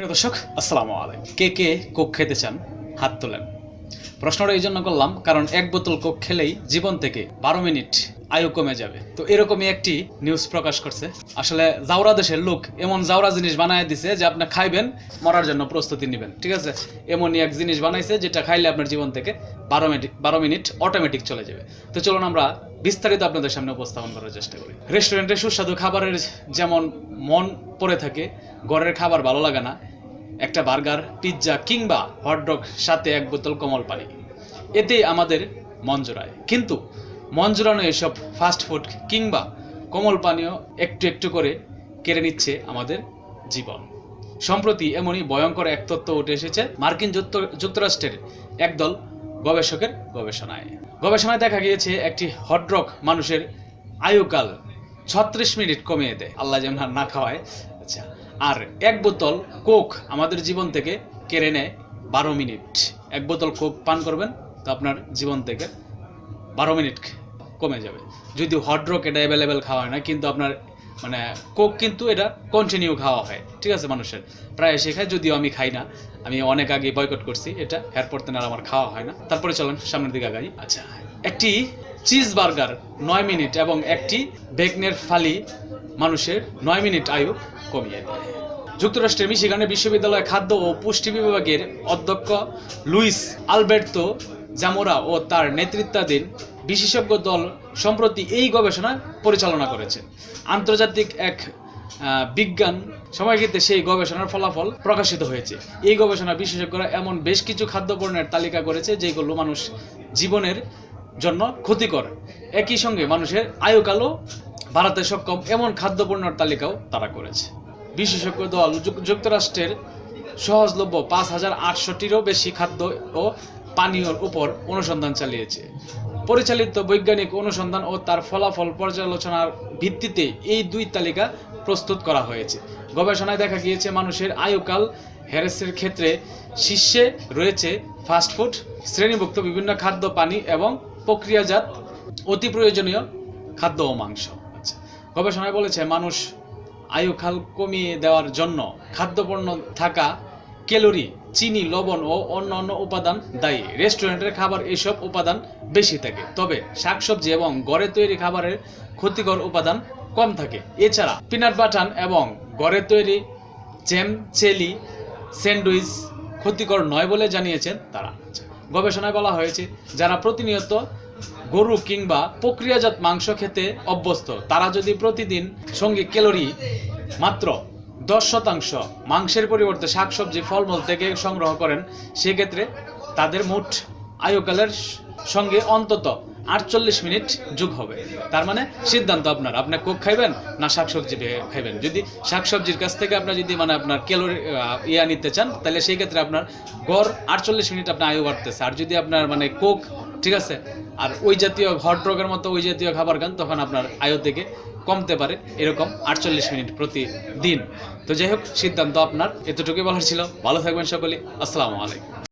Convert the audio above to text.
প্রিয় দর্শক, আসসালামু আলাইকুম। কে কে কোক খেতে চান? হাত তোলেন। প্রশ্নটা এই জন্য করলাম, কারণ এক বোতল কোক খেলেই জীবন থেকে বারো মিনিট আয়ু কমে যাবে। তো এরকমই একটি নিউজ প্রকাশ করছে। আসলে জাউরা দেশের লোক এমন জাউরা জিনিস বানায় দিছে যে আপনি খাইবেন, মরার জন্য প্রস্তুতি নেবেন, ঠিক আছে? এমনই এক জিনিস বানাইছে যেটা খাইলে আপনার জীবন থেকে বারো মিনিট বারো মিনিট অটোমেটিক চলে যাবে। তো চলুন আমরা বিস্তারিত আপনাদের সামনে উপস্থাপন করার চেষ্টা করি। রেস্টুরেন্টে সুস্বাদু খাবারের যেমন মন পড়ে থাকে, ঘরের খাবার ভালো লাগে না একটা বার্গার, পিৎজা কিংবা হটডগ সাথে এক বোতল কোমল পানি। এতেই আমাদের মন জোড়ায়। কিন্তু মন জোড়ানো এসব ফাস্ট ফুড কিংবা কোমল পানীয় একটু একটু করে কেড়ে নিচ্ছে আমাদের জীবন। সম্প্রতি এমনই ভয়ঙ্কর এক তত্ত্ব উঠে এসেছে মার্কিন যুক্ত- যুক্তরাষ্ট্রের একদল গবেষকের গবেষণায়। গবেষণায় দেখা গিয়েছে একটি হটডগ মানুষের আয়ুকাল ছত্রিশ মিনিট কমিয়ে দেয়। আল্লাহ আর না খাওয়ায়। আচ্ছা আর এক বোতল কোক আমাদের জীবন থেকে কেড়ে নেয় বারো মিনিট। এক বোতল কোক পান করবেন তো আপনার জীবন থেকে বারো মিনিট কমে যাবে। যদিও হট এটা অ্যাভেলেবেল খাওয়া হয় না, কিন্তু আপনার মানে কোক কিন্তু এটা কন্টিনিউ খাওয়া হয়, ঠিক আছে মানুষের? প্রায় এসে খায়, যদিও আমি খাই না। আমি অনেক আগে বয়কট করছি এটা, এরপর থেকে আর আমার খাওয়া হয় না। তারপরে চলেন, সামনের দিকে আগাই। আচ্ছা একটি চিজ বার্গার নয় মিনিট এবং একটি বেগনের ফালি মানুষের নয় মিনিট আয়ু কমিয়ে দেয়। যুক্তরাষ্ট্রের মিশিগানের বিশ্ববিদ্যালয় খাদ্য ও পুষ্টি বিভাগের অধ্যক্ষ লুইস আলবের্তো জামোরা ও তার নেতৃত্বাধীন বিশেষজ্ঞ দল সম্প্রতি এই গবেষণা পরিচালনা করেছে। আন্তর্জাতিক এক বিজ্ঞান সময়কিতে সেই গবেষণার ফলাফল প্রকাশিত হয়েছে। এই গবেষণা বিশেষজ্ঞরা এমন বেশ কিছু খাদ্যপণ্যের তালিকা করেছে যেগুলো মানুষ জীবনের জন্য ক্ষতিকর। একই সঙ্গে মানুষের আয়ুকালও বাড়াতে সক্ষম এমন খাদ্যপণ্যের তালিকাও তারা করেছে। বিশেষজ্ঞ দল যুক- যুক্তরাষ্ট্রের সহজলভ্য পাঁচ হাজার আটশোটিরও বেশি খাদ্য ও পানীয়র উপর অনুসন্ধান চালিয়েছে। পরিচালিত বৈজ্ঞানিক অনুসন্ধান ও তার ফলাফল পর্যালোচনার ভিত্তিতে এই দুই তালিকা প্রস্তুত করা হয়েছে। গবেষণায় দেখা গিয়েছে, মানুষের আয়ুকাল হ্যারেসের ক্ষেত্রে শীর্ষে রয়েছে ফাস্টফুড শ্রেণীভুক্ত বিভিন্ন খাদ্য, পানি এবং প্রক্রিয়াজাত অতি প্রয়োজনীয় খাদ্য ও মাংস। আচ্ছা গবেষণায় বলেছে, মানুষ আয়ুকাল কমিয়ে দেওয়ার জন্য খাদ্যপণ্য থাকা, ক্যালোরি, চিনি, লবণ ও অন্যান্য উপাদান দায়ী। রেস্টুরেন্টের খাবার এসব উপাদান বেশি থাকে, তবে শাকসবজি এবং ঘরে তৈরি খাবারের ক্ষতিকর উপাদান কম থাকে। এছাড়া পিনাট বাটান এবং ঘরে তৈরি জ্যাম, চেলি, স্যান্ডউইচ ক্ষতিকর নয় বলে জানিয়েছেন তারা। গবেষণায় বলা হয়েছে, যারা প্রতিনিয়ত গরু কিংবা প্রক্রিয়াজাত মাংস খেতে অভ্যস্ত। তারা যদি প্রতিদিন সঙ্গে ক্যালোরি মাত্র দশ শতাংশ মাংসের পরিবর্তে শাকসবজি, ফলমূল থেকে সংগ্রহ করেন, সেক্ষেত্রে তাদের মোট আয়ুকালের সঙ্গে অন্তত আটচল্লিশ মিনিট যোগ হবে। তার মানে সিদ্ধান্ত আপনার, আপনি কোক খাইবেন না শাকসবজি খাইবেন। যদি শাকসবজির কাছ থেকে আপনার যদি মানে আপনার ক্যালোরি ইয়া নিতে চান, তাহলে সেই ক্ষেত্রে আপনার গড় আটচল্লিশ মিনিট আপনার আয়ু বাড়তেছে। আর যদি আপনার মানে কোক ঠিক আছে? আর ওই জাতীয় হট রোগের মতো ওই জাতীয় খাবার খান, তখন আপনার আয়ু থেকে কমতে পারে এরকম আটচল্লিশ মিনিট প্রতিদিন। তো যাই হোক, সিদ্ধান্ত আপনার। এতটুকুই বলার ছিল। ভালো থাকবেন সকলে। আসসালামু আলাইকুম।